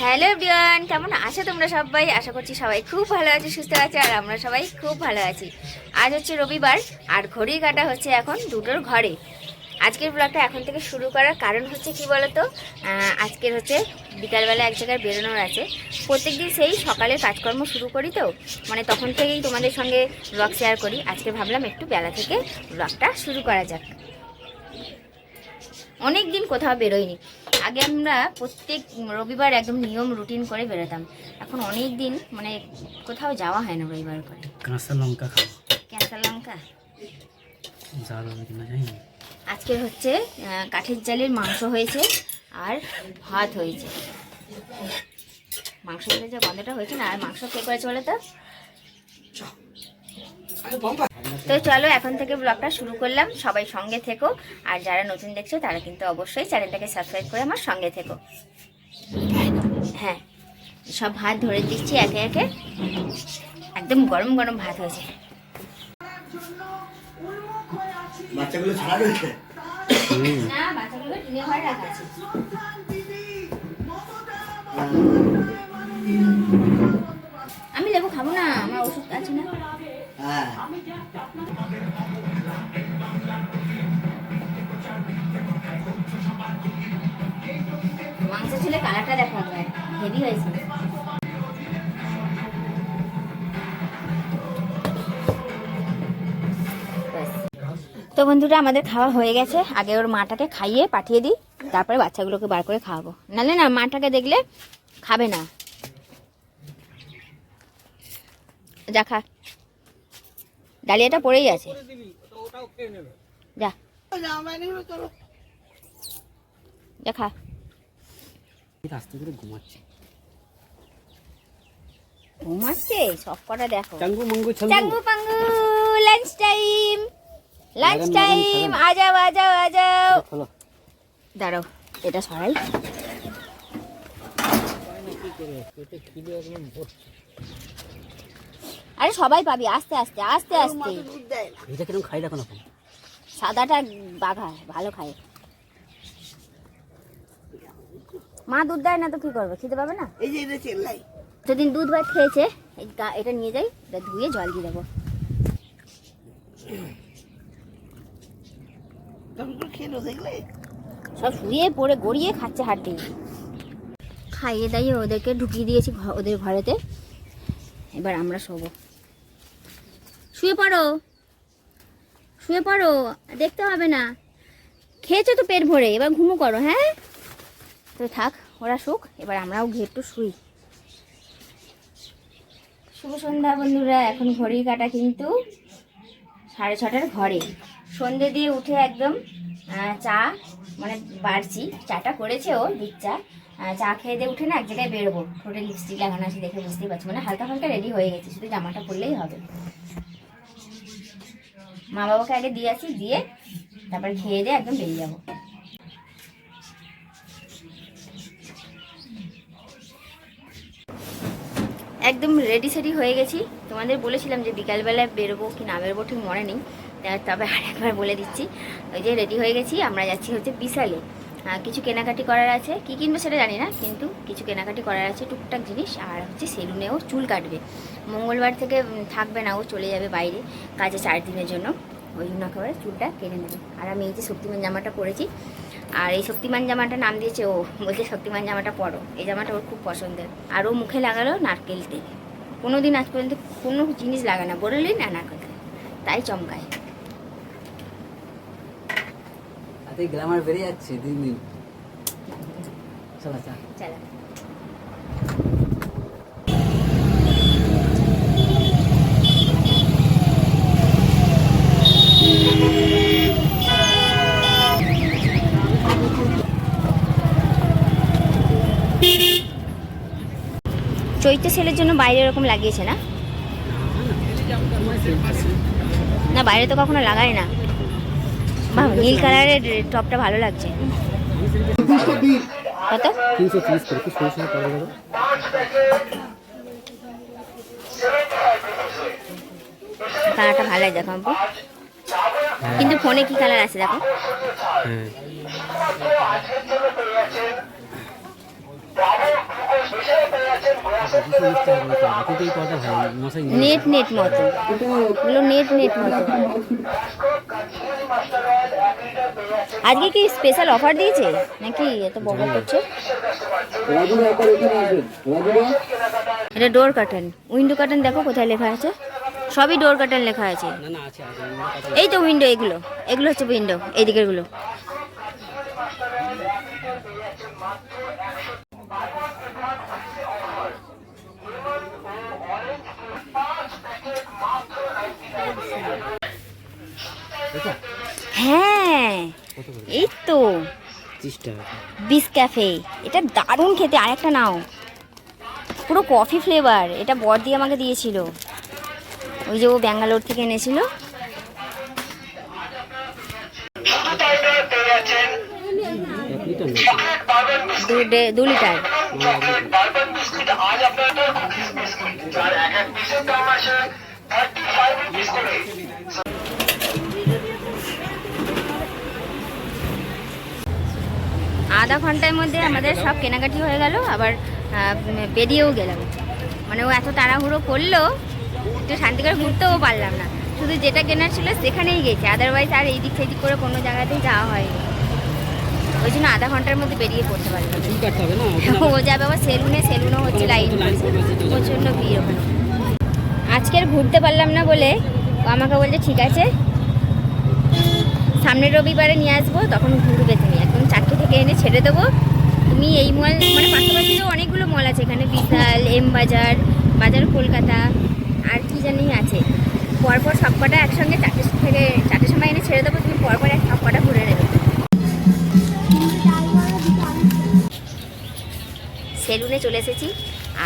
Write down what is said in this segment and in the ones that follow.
Hello বিয়ান কেমন আছো তোমরা সবাই? আশা করছি সবাই খুব ভালো আছে, সুস্থ আছে, আর আমরা সবাই খুব ভালো আছি। আজ হচ্ছে রবিবার, আর ঘড়ি কাটা হচ্ছে এখন দুটোর ঘরে। আজকের ব্লগটা এখন থেকে শুরু করার কারণ হচ্ছে কি বলতো? আজকের হচ্ছে বিকালবেলা এক জায়গায় বেরোনোর আছে। প্রত্যেকদিন সেই সকালে কাজকর্ম শুরু করি তো মানে তখন থেকেই তোমাদের সঙ্গে ব্লগ শেয়ার করি। আজকে ভাবলাম একটু বেলা থেকে ব্লগটা শুরু করা যাক। অনেক দিন কোথাও বেরোয়নি আগে আমরা প্রত্যেক রবিবার একদম নিয়ম রুটিন করে বেরোতাম। এখন অনেক দিন মানে কোথাও যাওয়া হয় না রবিবার করে। কাঁচা লঙ্কা ক্যাঁচা লঙ্কা? জাল হবে কিনা জানি না। আজকের হচ্ছে কাঠের জালের মাংস হয়েছে আর ভাত হয়েছে। মাংস যে গন্ধটা হয়েছে না আর মাংস কে করেছে বলো তো? তো চলো এখন থেকে ব্লগটা শুরু করলাম। সবাই সঙ্গে থেকো। আর যারা নতুন দেখছ তারা কিন্তু অবশ্যই চ্যানেলটাকে সাবস্ক্রাইব করে আমার সঙ্গে থেকো। হ্যাঁ সব ভাত ধরে দিচ্ছি একে একে। একদম গরম গরম ভাত হয়েছে। বাচ্চাগুলো ছাড়া রয়েছে? না বাচ্চাগুলো টিনে ঘরে রাখা আছে। আমি লেবু খাব না আমার ওষুধ আছে না। হ্যাঁ। তো বন্ধুরা, আমাদের খাওয়া হয়ে গেছে। আগে ওর মাটাকে খাইয়ে পাঠিয়ে দিই, তারপরে বাচ্চাগুলোকে বার করে খাওয়াবো। নাহলে না, মাটাকে দেখলে খাবে না। যা খা। ডালিয়াটা পড়েই আছে। যা। যা রাস্তা করে ঘুমাচ্ছে। ঘুমাচ্ছে? সব কটা দেখো। Changu Mangu Changu Pangu lunch time lunch time madam, আ যাও আ যাও আ যাও। দাঁড়াও এটা সরাই। আরে সবাই পাবি আস্তে আস্তে আস্তে আস্তে। এটা কীরকম খাই দেখো না সাদাটা বাঘা ভালো খায়। মা দুধ দেয় না তো কি করবে? খেতে পাবে না? এই যে এটা চেল্লাই। সেদিন দুধ ভাত খেয়েছে এটা নিয়ে যাই এটা ধুয়ে জল দিয়ে দেবো। সব শুয়ে পড়ে গড়িয়ে খাচ্ছে হাড্ডি খাইয়ে দাইয়ে ওদেরকে ঢুকিয়ে দিয়েছি ঘ- ওদের ঘরেতে। এবার আমরা শোবো। শুয়ে পড়ো। শুয়ে পড়ো, দেখতে হবে না। খেয়েছো তো পেট ভরে, এবার ঘুমো করো হ্যাঁ? তো থাক, ওরা শুক, এবার আমরাও ঘে একটু শুই। শুভ সন্ধ্যা বন্ধুরা, এখন ঘড়ির কাটা কিন্তু সাড়ে ছটার ঘরে। সন্ধে দিয়ে উঠে একদম চা মানে বাড়ছি, চাটা করেছে ও দুধ চা চা খেয়ে দিয়ে উঠে না এক জায়গায় বেরোবো। ঠোঁটে লিপস্টিক লাগানো আছে দেখে বুঝতেই পারছি মানে হালকা হালকা রেডি হয়ে গেছে, শুধু জামাটা পরলেই হবে। মা বাবাকে আগে দিয়ে আসি, দিয়ে তারপরে খেয়ে দিয়ে একদম বেরিয়ে যাব। একদম রেডি সেডি হয়ে গেছি। তোমাদের বলেছিলাম যে বিকালবেলায় বেরোবো কি না বেরোবো ঠিক মনে নেই। তবে আরেকবার বলে দিচ্ছি। ওই যে রেডি হয়ে গেছি, আমরা যাচ্ছি হচ্ছে বিশালে। কিছু কেনাকাটি করার আছে। কি কিনবে সেটা জানি না, কিন্তু কিছু কেনাকাটি করার আছে টুকটাক জিনিস, আর হচ্ছে সেলুনে ও চুল কাটবে। মঙ্গলবার থেকে থাকবে না, ও চলে যাবে বাইরে কাজে চার দিনের জন্য। ওই জন্য একেবারে চুলটা কেটে নেবে। আর আমি এই যে শক্তিমান জামাটা পরেছি, আর এই শক্তিমান জামাটা নাম দিয়েছে ও। বলছে, শক্তিমান জামাটা পরো। এই জামাটা ওর খুব পছন্দের। আর ও মুখে লাগালো নারকেল তেল। কোনো দিন আজ পর্যন্ত কোনো জিনিস লাগে না বললেই না নারকেল তাই চমকায়। তাতে গ্রামার বেড়ে যাচ্ছে দিন দিন। চলো চা চলো। চৈত্র সেলের জন্য বাইরে এরকম লাগিয়েছে না। না বাইরে তো কখনো লাগায় না। বাহ, নীল কালারের টপটা ভালো লাগছে। কত? কালারটা ভালো লাগে দেখো কিন্তু ফোনে কি কালার আছে দেখো। নেট নেট মতো। নেট নেট মতো। আজকে কি স্পেশাল অফার দিয়েছে? নাকি এত বড় করছে এটা ডোর কার্টেন উইন্ডো কার্টেন দেখো কোথায় লেখা আছে। সবই ডোর কার্টেন লেখা আছে। এই তো উইন্ডো এগুলো। এগুলো হচ্ছে উইন্ডো এই দিকেরগুলো হ্যাঁ। এই তো বিস ক্যাফে এটা দারুণ খেতে আরেকটা নাও। পুরো কফি ফ্লেভার এটা বড়দি আমাকে দিয়েছিল। ওই যে ও ব্যাঙ্গালোর থেকে এনেছিল। দু ডে- দু লিটার। না, এক আধা ঘণ্টার মধ্যে আমাদের সব কেনাকাটি হয়ে গেল আবার বেরিয়েও গেলাম। মানে ও এত তাড়াহুড়ো করল একটু শান্তি করে ঘুরতেও পারলাম না। শুধু যেটা কেনার ছিল সেখানেই গেছে আদারওয়াইজ আর এইদিক সেদিক করে কোনো জায়গাতেই যাওয়া হয়নি। ওই জন্য আধা ঘণ্টার মধ্যে বেরিয়ে পড়তে ওখানে ও যাবে আবার সেলুনে সেলুনও হচ্ছে লাইন। প্রচণ্ড ভিড় ওখানে। আজকে আর ঘুরতে পারলাম না বলে আমাকে বলছে ঠিক আছে সামনের রবিবারে নিয়ে আসব তখন ঘুরবে তুমি। থেকে এনে ছেড়ে দেবো। তুমি এই মল মানে পাশাপাশিও অনেকগুলো মল আছে এখানে, বিশাল এম বাজার বাজার কলকাতা, আর কি জানি আছে। পরপর সব কটা একসঙ্গে চারটে থেকে, চারটের সময় এনে ছেড়ে দেবো, তুমি পরপর এক সব কটা ঘুরে নেবে। সেলুনে চলে এসেছি,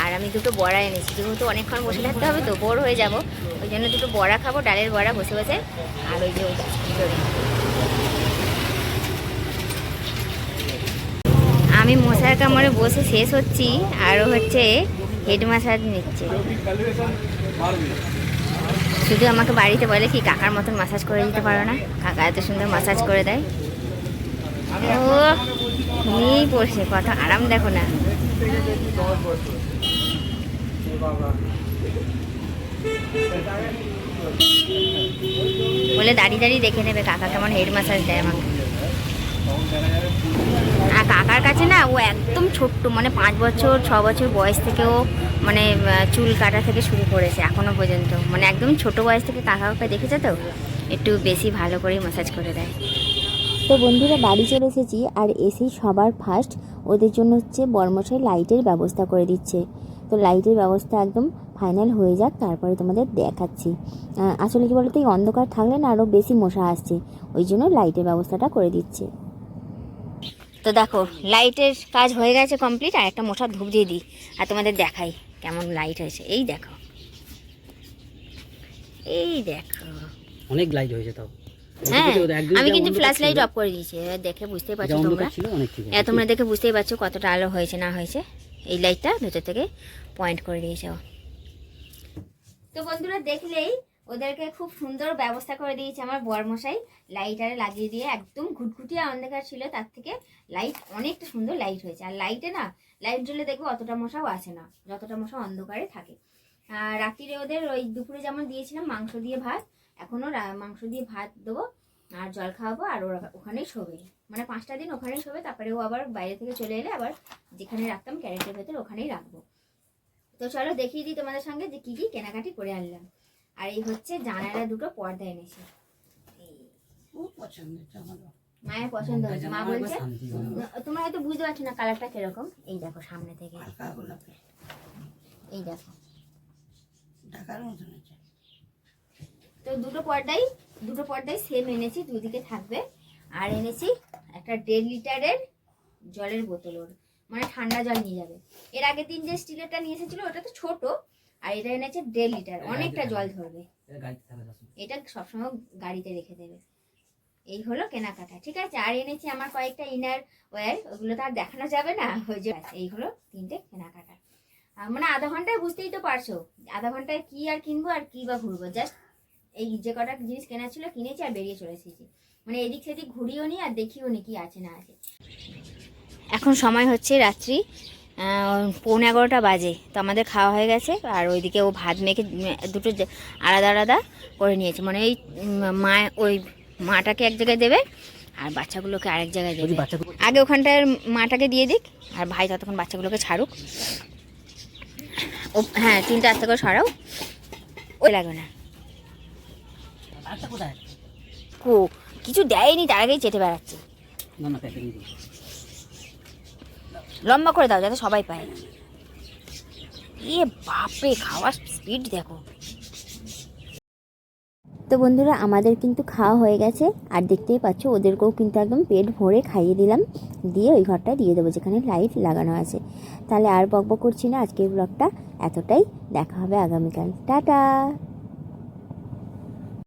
আর আমি দুটো বড়া এনেছি। যেহেতু অনেকক্ষণ বসে থাকতে হবে, তো বোর হয়ে যাব। ওই জন্য দুটো বড়া খাব, ডালের বড়া বসে বসে, আর ওই যে ওই ভিতরে আমি মশার কামড়ে বসে শেষ হচ্ছি আর হচ্ছে হেড মাসাজ নিচ্ছে। শুধু আমাকে বাড়িতে বলে কি কাকার মতন মাসাজ করে দিতে পারো না? কাকা এত সুন্দর মাসাজ করে দেয়। ও ঘুমিয়েই পড়ছে কত আরাম দেখো না। বলে দাঁড়িয়ে দাঁড়িয়ে দেখে নেবে, কাকা কেমন হেড মাসাজ দেয় আমাকে। কাকার কাছে না, ও একদম ছোট্ট মানে পাঁচ বছর, ছ বছর বয়স থেকেও মানে চুল কাটা থেকে শুরু করেছে, এখনও পর্যন্ত। মানে একদম ছোট বয়স থেকে কাকা কাকা দেখেছে তো? একটু বেশি ভালো করেই মাসাজ করে দেয়। তো বন্ধুরা, বাড়ি চলে এসেছি, আর এসেই সবার ফার্স্ট ওদের জন্য হচ্ছে বর্মশাই লাইটের ব্যবস্থা করে দিচ্ছে। তো লাইটের ব্যবস্থা একদম ফাইনাল হয়ে যাক, তারপরে তোমাদের দেখাচ্ছি। আসলে কি বলতো, এই অন্ধকার থাকলে না আরও বেশি মশা আসছে, ওই জন্য লাইটের ব্যবস্থাটা করে দিচ্ছে। তো দেখো লাইটের কাজ হয়ে গেছে কমপ্লিট আর একটা মশার ধূপ দিয়ে দিই আর তোমাদের দেখাই কেমন লাইট হয়েছে। এই দেখো। এই দেখো। অনেক লাইট হয়েছে তাও। হ্যাঁ আমি কিন্তু ফ্ল্যাশ লাইট অফ করে দিয়েছি দেখে বুঝতেই পারছ তোমরা? এ, তোমরা দেখে বুঝতেই পারছ কতটা আলো হয়েছে না হয়েছে। এই লাইটটা ভেতর থেকে পয়েন্ট করে দিয়েছে তো বন্ধুরা দেখলেই ওদেরকে খুব সুন্দর ব্যবস্থা করে দিয়েছে আমার বরমশাই। লাইটারে লাগিয়ে দিয়ে একদম ঘুটঘুটিয়া অন্ধকার ছিল, তার থেকে লাইট অনেকটা সুন্দর লাইট হয়েছে। আর লাইটে না লাইট জ্বলে দেখব অতটা মশাও আসে না, যতটা মশা অন্ধকারে থাকে। আর রাত্রিরে ওদের ওই দুপুরে যেমন দিয়েছিলাম মাংস দিয়ে ভাত, এখনও মাংস দিয়ে ভাত দেবো আর জল খাওয়াবো আর ওরা ওখানেই শোবে। মানে পাঁচটা দিন ওখানেই শোবে, তারপরে ও আবার বাইরে থেকে চলে এলে আবার যেখানে রাখতাম, ক্যারেটের ভেতর ওখানেই রাখব। তো চলো দেখিয়ে দিই তোমাদের সঙ্গে যে কী কী কেনাকাটি করে আনলাম। আর এই হচ্ছে জানালা দুটো পর্দা এনেছি। মায়ের পছন্দ হয়েছে। মা বলছে তোমরা হয়তো বুঝতে পারছ না কালারটা কীরকম। এই দেখো সামনে থেকে। এই দেখো। তো দুটো পর্দাই দুটো পর্দাই সেম এনেছি দুদিকে থাকবে। আর এনেছি একটা দেড় লিটারের জলের বোতল ওর। মানে ঠান্ডা জল নিয়ে যাবে। এর আগের দিন যে স্টিলেরটা নিয়ে এসেছিল ওটা তো ছোট। আর এটা এনেছে দেড় লিটার অনেকটা জল ধরবে। এটা সবসময় গাড়িতে রেখে দেবে। এই হলো কেনাকাটা ঠিক আছে? আর এনেছি আমার কয়েকটা ইনার ওয়্যার ওগুলো তো আর দেখানো যাবে না ওই যে এই হলো তিনটে কেনাকাটা। মানে আধা ঘন্টায় বুঝতেই তো পারছ আধা ঘন্টায় কি আর কিনবো আর কি বা ঘুরবো? জাস্ট এই যে কটা জিনিস কেনা ছিল কিনেছি আর বেরিয়ে চলে এসেছি। মানে এদিক সেদিক ঘুরিও নি আর দেখিও নি কি আছে না আছে। এখন সময় হচ্ছে রাত্রি পৌনে এগারোটা বাজে। তো আমাদের খাওয়া হয়ে গেছে আর ওইদিকে ও ভাত মেখে দুটো আলাদা আলাদা করে নিয়েছে। মানে ওই মা ওই মাটাকে এক জায়গায় দেবে আর বাচ্চাগুলোকে আরেক জায়গায় দেবে। আগে ওখানটায় মাটাকে দিয়ে দিক আর ভাই ততক্ষণ বাচ্চাগুলোকে ছাড়ুক। ও হ্যাঁ তিনটে আস্তে করে সরাও। ওই লাগবে না। কো কিছু দেয়নি তার আগেই চেটে বেড়াচ্ছে। লম্বা করে দাও, যাতে সবাই পায়। এ বাপরে, খাওয়ার স্পিড দেখো। তো বন্ধুরা, আমাদের কিন্তু খাওয়া হয়ে গেছে। আর দেখতেই পাচ্ছ, ওদেরকেও কিন্তু একদম পেট ভরে খাইয়ে দিলাম। দিয়ে ওই ঘরটা দিয়ে দেবো, যেখানে লাইট লাগানো আছে। তাহলে আর বকবক করছি না, আজকের ব্লগটা এতটাই। দেখা হবে আগামীকাল। টাটা!